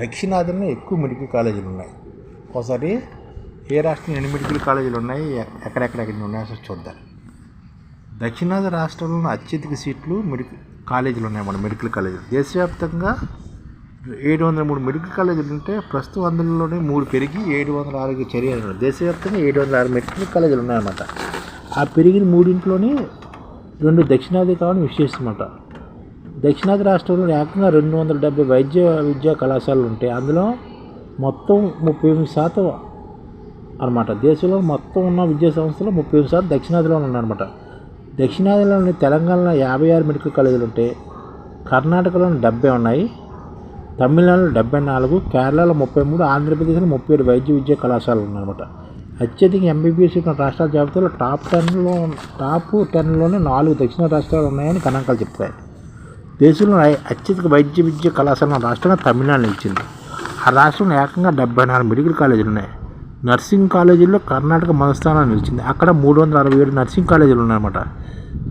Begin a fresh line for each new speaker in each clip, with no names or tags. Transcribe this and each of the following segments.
దక్షిణాదిలో ఎక్కువ మెడికల్ కాలేజీలు ఉన్నాయి. ఒకసారి ఏ రాష్ట్రంలో ఎన్ని మెడికల్ కాలేజీలు ఉన్నాయి? ఎక్కడెక్కడెక్కడ ఉన్నాయో ఒకసారి చూద్దాం. దక్షిణాది రాష్ట్రంలో అత్యధిక సీట్లు మెడికల్ కాలేజీలు ఉన్నాయి మన మెడికల్ కాలేజీలు. దేశవ్యాప్తంగా ఏడు వందల మూడు మెడికల్ కాలేజీలు ఉంటే ప్రస్తుతం అందులోనే మూడు పెరిగి ఏడు వందల ఆరుకి చర్యలు దేశవ్యాప్తంగా ఏడు వందల ఆరు మెడికల్ కాలేజీలు ఉన్నాయన్నమాట. ఆ పెరిగిన మూడింట్లోనే రెండు దక్షిణాది కావడం విశేషమంట దక్షిణాది రాష్ట్రంలో ఏకంగా రెండు వందల డెబ్బై వైద్య విద్యా కళాశాలలు ఉంటాయి. అందులో మొత్తం ముప్పై ఎనిమిది శాతం అనమాట దేశంలో మొత్తం ఉన్న విద్యా సంస్థలు ముప్పై ఎనిమిది శాతం దక్షిణాదిలో ఉన్నాయన్నమాట. దక్షిణాదిలోని తెలంగాణలో యాభై ఆరు మెడికల్ కాలేజీలు ఉంటే కర్ణాటకలో డెబ్బై ఉన్నాయి. తమిళనాడులో డెబ్బై నాలుగు కేరళలో ముప్పై మూడు ఆంధ్రప్రదేశ్లో ముప్పై ఏడు వైద్య విద్యా కళాశాలలు ఉన్నాయన్నమాట. అత్యధిక ఎంబీబీఎస్ ఉన్న రాష్ట్రాల జాబితాలో టాప్ టెన్లో టాప్ టెన్లోనే నాలుగు దక్షిణ రాష్ట్రాలు ఉన్నాయని గణాంకాలు చెప్తాయి దేశంలో అత్యధిక వైద్య విద్య కళాశాల రాష్ట్రంగా తమిళనాడు నిలిచింది. ఆ రాష్ట్రంలో ఏకంగా డెబ్బై నాలుగు మెడికల్ కాలేజీలు ఉన్నాయి. నర్సింగ్ కాలేజీల్లో కర్ణాటక మొదటి స్థానాన్ని నిలిచింది. అక్కడ మూడు వందల అరవై ఏడు నర్సింగ్ కాలేజీలు ఉన్నాయన్నమాట.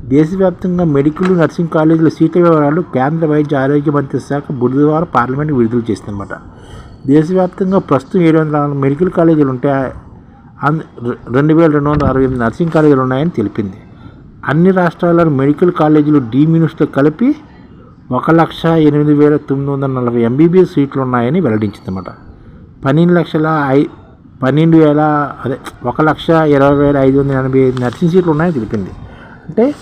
దేశవ్యాప్తంగా మెడికల్ నర్సింగ్ కాలేజీల సీట్ల వివరాలు కేంద్ర వైద్య ఆరోగ్య మంత్రి శాఖ బుధవారం పార్లమెంట్ విడుదల చేసిందన్నమాట. దేశవ్యాప్తంగా ప్రస్తుతం ఏడు వందల నాలుగు మెడికల్ కాలేజీలు ఉంటే అంద- రెండు వేల రెండు వందల అరవై ఎనిమిది నర్సింగ్ కాలేజీలు ఉన్నాయని తెలిపింది. అన్ని రాష్ట్రాల మెడికల్ కాలేజీలు డీమినిస్తో కలిపి ఒక లక్ష ఎనిమిది వేల తొమ్మిది వందల నలభై ఎంబీబీఎస్ సీట్లు ఉన్నాయని వెల్లడించిందన్నమాట. పన్నెండు లక్షల ఐ పన్నెండు వేల అదే ఒక లక్ష ఇరవై వేల ఐదు వందల ఎనభై ఐదు నర్సింగ్ సీట్లు ఉన్నాయని తెలిపింది. అంటే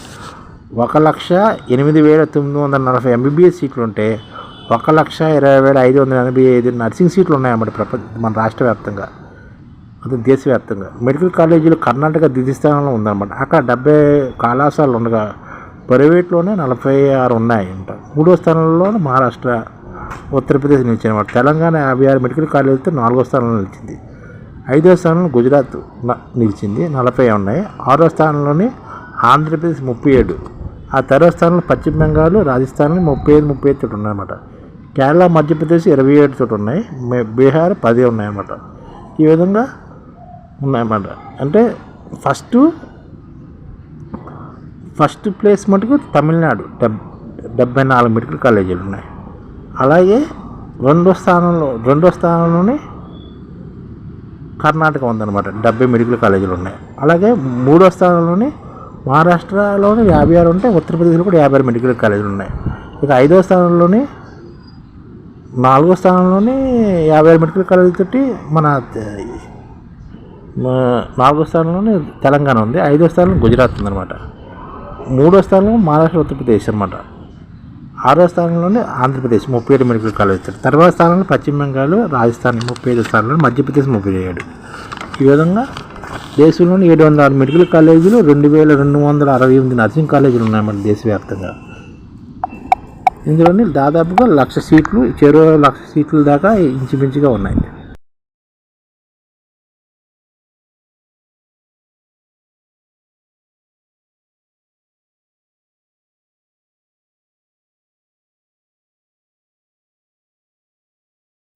ఒక లక్ష ఎనిమిది వేల తొమ్మిది వందల నలభై ఎంబీబీఎస్ సీట్లు ఉంటే ఒక లక్ష ఇరవై వేల ఐదు వందల ఎనభై ఐదు నర్సింగ్ సీట్లు ఉన్నాయన్నమాట ప్రపంచ మన రాష్ట్ర వ్యాప్తంగా. అది దేశవ్యాప్తంగా. మెడికల్ కాలేజీలు కర్ణాటక ద్వితీయ స్థానంలో ఉందన్నమాట. అక్కడ డెబ్బై కళాశాలలు ఉండగా ప్రైవేట్లోనే నలభై ఆరు ఉన్నాయంట. మూడో స్థానంలో మహారాష్ట్ర ఉత్తరప్రదేశ్ నిలిచిందన్నమాట తెలంగాణ యాభై ఆరు మెడికల్ కాలేజీతో నాలుగో స్థానంలో నిలిచింది. ఐదో స్థానంలో గుజరాత్ న- నిలిచింది. నలభై ఉన్నాయి. ఆరో స్థానంలోనే ఆంధ్రప్రదేశ్ ముప్పై ఏడు. ఆ తర్వా స్థానంలో పశ్చిమ బెంగాల్ రాజస్థాన్లో ముప్పై ఐదు ముప్పై ఐదు చోటు ఉన్నాయన్నమాట. కేరళ మధ్యప్రదేశ్ ఇరవై ఏడు చోటు ఉన్నాయి. బీహార్ పది ఉన్నాయన్నమాట. ఈ విధంగా ఉన్నాయన్నమాట. అంటే ఫస్ట్ ఫస్ట్ ప్లేస్ మటుకు తమిళనాడు. డెబ్ డెబ్బై నాలుగు మెడికల్ కాలేజీలు ఉన్నాయి. అలాగే రెండో స్థానంలో రెండో స్థానంలోనే కర్ణాటక ఉందన్నమాట. డెబ్బై మెడికల్ కాలేజీలు ఉన్నాయి. అలాగే మూడో స్థానంలోనే మహారాష్ట్రలోనే యాభై ఆరు ఉంటాయి ఉత్తరప్రదేశ్లో కూడా యాభై ఆరు మెడికల్ కాలేజీలు ఉన్నాయి. ఇక ఐదో స్థానంలోనే నాలుగో స్థానంలోనే యాభై ఆరు మెడికల్ కాలేజీలతోటి మన నాలుగో స్థానంలోనే తెలంగాణ ఉంది. ఐదో స్థానంలో గుజరాత్ ఉందన్నమాట. మూడో స్థానంలో మహారాష్ట్ర ఉత్తరప్రదేశ్ అనమాట ఆరో స్థానంలోనే ఆంధ్రప్రదేశ్ ముప్పై ఏడు మెడికల్ కాలేజ్ తర్వాత స్థానంలో పశ్చిమ బెంగాల్ రాజస్థాన్ ముప్పై ఐదు స్థానంలో మధ్యప్రదేశ్ ముప్పై ఏడు. ఈ విధంగా దేశంలోని ఏడు వందల ఆరు మెడికల్ కాలేజీలు రెండు వేల రెండు వందల అరవై ఎనిమిది నర్సింగ్ కాలేజీలు ఉన్నాయన్నమాట దేశవ్యాప్తంగా. ఇందులోని దాదాపుగా లక్ష సీట్లు చెరో లక్ష సీట్ల దాకా ఇంచుమించుగా ఉన్నాయి.